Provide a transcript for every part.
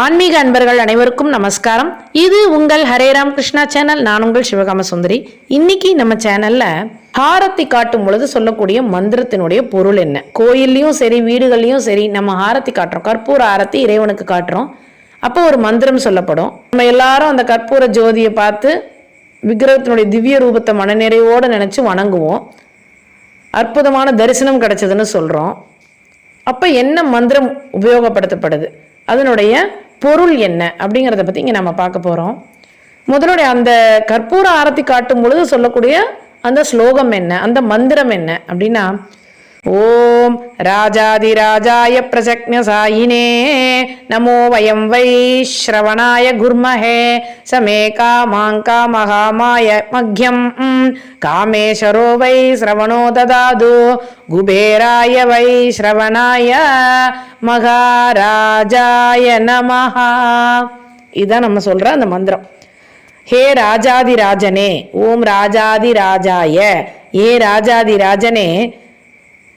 ஆன்மீக அன்பர்கள் அனைவருக்கும் நமஸ்காரம். இது உங்கள் ஹரே ராம் கிருஷ்ணா சேனல். நான் உங்கள் சிவகாம சுந்தரி. இன்னைக்கு நம்ம சேனல்ல ஹாரத்தி காட்டும் பொழுது சொல்லக்கூடிய மந்திரத்தினுடைய பொருள் என்ன? கோயில்லையும் சரி வீடுகள்லையும் சரி நம்ம ஹாரத்தி காட்டுறோம். கற்பூர ஆரத்தி இறைவனுக்கு காட்டுறோம். அப்போ ஒரு மந்திரம் சொல்லப்படும். நம்ம எல்லாரும் அந்த கற்பூர ஜோதியை பார்த்து விக்கிரகத்தினுடைய திவ்ய ரூபத்தை மனநிறைவோடு நினைச்சு வணங்குவோம். அற்புதமான தரிசனம் கிடைச்சதுன்னு சொல்றோம். அப்போ என்ன மந்திரம் உபயோகப்படுத்தப்படுது? அதனுடைய பொருள் என்ன அப்படிங்கிறத பற்றி இங்கே நம்ம பார்க்க போகிறோம் முதலுடைய அந்த கற்பூர ஆரத்தி காட்டும் பொழுது சொல்லக்கூடிய அந்த ஸ்லோகம் என்ன அந்த மந்திரம் என்ன அப்படின்னா ஓம் ராஜாதிராஜாய பிரசக்ஞசாயினே. நமோ வயம் வை ஸ்ரவணாய குர்மஹே. சமே காமாங்கா மகாமாய மக்யம். காமேஸ்வரோ வை ஸ்ரவணோ ததாது. குபேராய வை ஸ்ரவணாய மகாராஜாய நமஹா. இதுதான் நம்ம சொல்ற அந்த மந்திரம். ஹே ராஜாதி ராஜனே ஓம் ராஜாதி ராஜாய ஏ ராஜாதி ராஜனே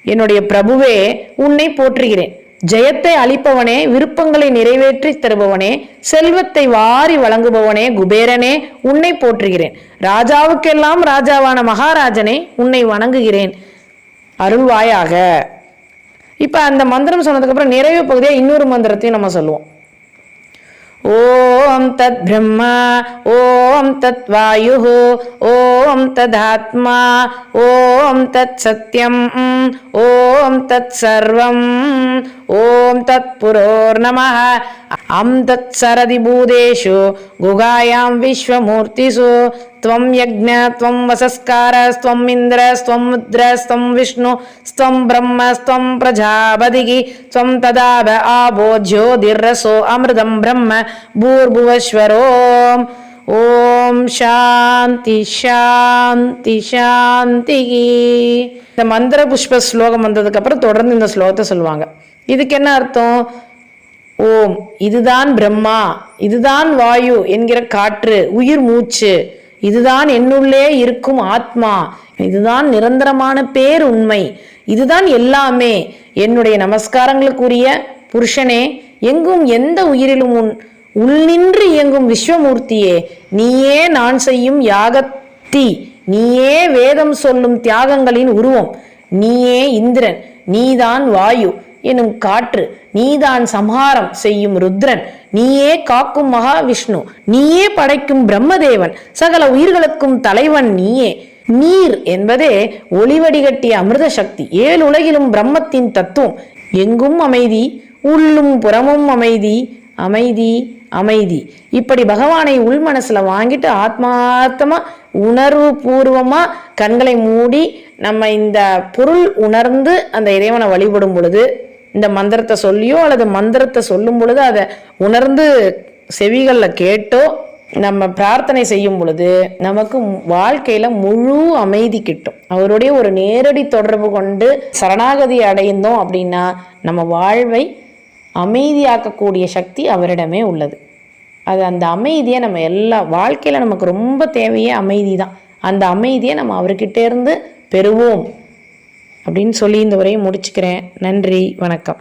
என்னுடைய பிரபுவே உன்னை போற்றுகிறேன். ஜெயத்தை அளிப்பவனே விருப்பங்களை நிறைவேற்றி தருபவனே செல்வத்தை வாரி வழங்குபவனே குபேரனே உன்னை போற்றுகிறேன். ராஜாவுக்கெல்லாம் ராஜாவான மகாராஜனை உன்னை வணங்குகிறேன். அருள்வாயாக. இப்ப அந்த மந்திரம் சொன்னதுக்கப்புறம் நிறைவு பகுதியாக இன்னொரு மந்திரத்தையும் நம்ம சொல்லுவோம். ஓம் தத் பிரம்மா ஓ ॐ तद्वायुः ॐ तदात्मा ॐ तत्सत्यम् ॐ तत्सर्वम् ॐ तत्पुरोर्नमः। अं तत्सरदिभूतेषु गुगायां विश्वमूर्तिषु त्वं यज्ञ त्वं वसस्कारस्त्वम् इन्द्रस्त्वं मुद्रस्त्वं विष्णु स्त्वं ब्रह्मस्त्वं प्रजापतिः त्वं तदाव आभो ज्योतिर्रसो अमृतं ब्रह्म भूर्भुवश्वरोम् ஓம் சாந்தி சாந்தி சாந்தி. இந்த மந்திர புஷ்ப ஸ்லோகம் வந்ததுக்கப்புறம் தொடர்ந்து இந்த ஸ்லோகத்தை சொல்லுவாங்க. இதுக்கு என்ன அர்த்தம்? ஓம் இதுதான் பிரம்மா இதுதான் வாயு என்கிற காற்று உயிர் மூச்சு இதுதான் என்னுள்ளே இருக்கும் ஆத்மா இதுதான் நிரந்தரமான பேர் உண்மை இதுதான் எல்லாமே. என்னுடைய நமஸ்காரங்களுக்குரிய புருஷனே எங்கும் எந்த உயிரிலும் உன் உள்நின்று இயங்கும் விஸ்வமூர்த்தியே நீயே நான் செய்யும் யாகத்தி நீயே வேதம் சொல்லும் தியாகங்களின் உருவம் நீயே இந்திரன் நீதான் வாயு எனும் காற்று நீதான் சம்ஹாரம் செய்யும் ருத்ரன் நீயே காக்கும் மகாவிஷ்ணு நீயே படைக்கும் பிரம்மதேவன் சகல உயிர்களுக்கும் தலைவன் நீயே. நீர் என்பதே ஒளிவடிகட்டிய அமிர்த சக்தி ஏழு உலகிலும் பிரம்மத்தின் தத்துவம். எங்கும் அமைதி உள்ளும் புறமும் அமைதி அமைதி. அமைதி. இப்படி பகவானை உள் வாங்கிட்டு ஆத்மார்த்தமாக உணர்வு பூர்வமாக கண்களை மூடி நம்ம இந்த பொருள் உணர்ந்து அந்த இறைவனை வழிபடும் பொழுது இந்த மந்திரத்தை சொல்லியோ அல்லது மந்திரத்தை சொல்லும் பொழுது அதை உணர்ந்து செவிகளில் கேட்டோ நம்ம பிரார்த்தனை செய்யும் பொழுது நமக்கு வாழ்க்கையில முழு அமைதி கிட்டும். அவருடைய ஒரு நேரடி தொடர்பு கொண்டு சரணாகதி அடைந்தோம் அப்படின்னா நம்ம வாழ்வை அமைதியாக்கக்கூடிய சக்தி அவரிடமே உள்ளது. அது அந்த அமைதியை நம்ம எல்லா வாழ்க்கையில் நமக்கு ரொம்ப தேவையே அமைதி தான். அந்த அமைதியை நம்ம அவர்கிட்ட இருந்து பெறுவோம். அப்படின்னு சொல்லி இந்த உரையை முடிச்சுக்கிறேன். நன்றி வணக்கம்.